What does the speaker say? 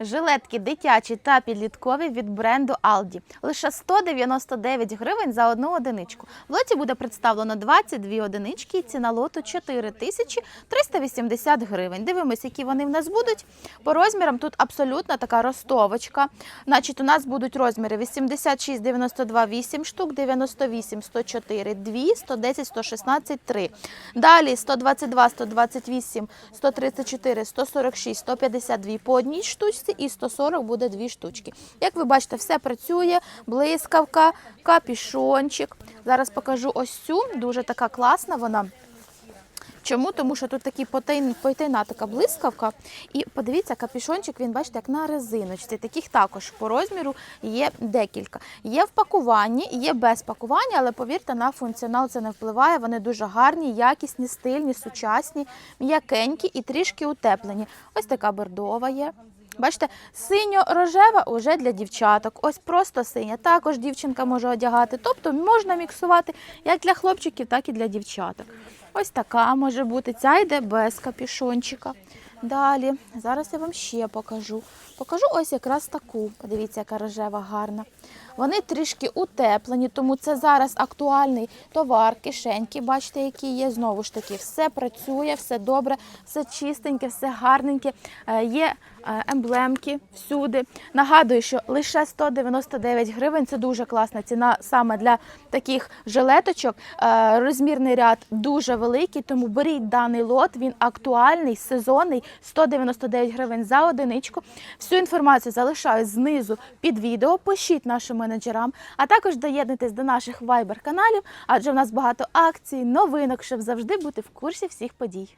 Жилетки дитячі та підліткові від бренду Aldi. Лише 199 гривень за одну одиничку. В лоті буде представлено 22 одинички і ціна лоту 4380 гривень. Дивимось, які вони в нас будуть. По розмірам тут абсолютно така ростовочка. Значить, у нас будуть розміри 86, 92, 8 штук, 98, 104, 2, 110, 116, 3. Далі 122, 128, 134, 146, 152 по одній штучці і 140 буде дві штучки. Як ви бачите, все працює, блискавка, капішончик. Зараз покажу ось цю, дуже така класна вона. Чому? Тому що тут такі потайна така блискавка. І подивіться, капюшончик, він бачите, як на резиночці. Таких також по розміру є декілька. Є в пакуванні, є без пакування, але повірте, на функціонал це не впливає. Вони дуже гарні, якісні, стильні, сучасні, м'якенькі і трішки утеплені. Ось така бордова є. Бачите, синьо-рожева вже для дівчаток. Ось просто синя. Також дівчинка може одягати. Тобто можна міксувати як для хлопчиків, так і для дівчаток. Ось така може бути. Ця йде без капюшончика. Далі, зараз я вам ще покажу. Покажу ось якраз таку. Подивіться, яка рожева гарна. Вони трішки утеплені, тому це зараз актуальний товар, кишеньки. Бачите, які є. Знову ж таки, все працює, все добре, все чистеньке, все гарненьке. Е, Є е, емблемки всюди. Нагадую, що лише 199 гривень це дуже класна ціна саме для таких жилеточок. Е, Розмірний ряд дуже великий, тому беріть даний лот. Він актуальний, сезонний, 199 гривень за одиничку. Всю інформацію залишаю знизу під відео. Пишіть нашим менеджерам, а також доєднуйтесь до наших вайбер каналів, адже в нас багато акцій, новинок, щоб завжди бути в курсі всіх подій.